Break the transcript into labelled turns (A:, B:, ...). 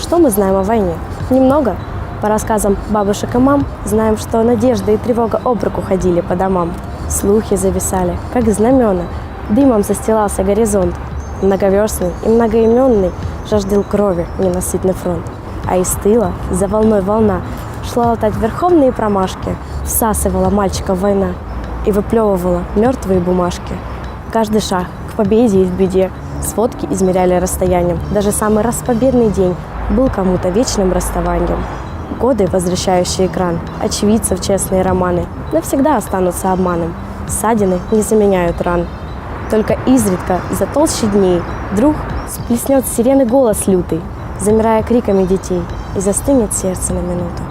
A: Что мы знаем о войне? Немного. По рассказам бабушек и мам знаем, что надежда и тревога об руку ходили по домам. Слухи зависали, как знамена. Дымом застилался горизонт. Многоверстный и многоименный жаждал крови ненасытный фронт. А из тыла, за волной волна, шла латать верховные промашки, всасывала мальчиков война и выплевывала мертвые бумажки. Каждый шаг к победе и в беде сводки измеряли расстоянием. Даже самый распобедный день был кому-то вечным расставанием. Годы, возвращающие экран, очевидцев честные романы, навсегда останутся обманом. Ссадины не заменяют ран. Только изредка за толще дней вдруг сплеснет сирены голос лютый, замирая криками детей, и застынет сердце на минуту.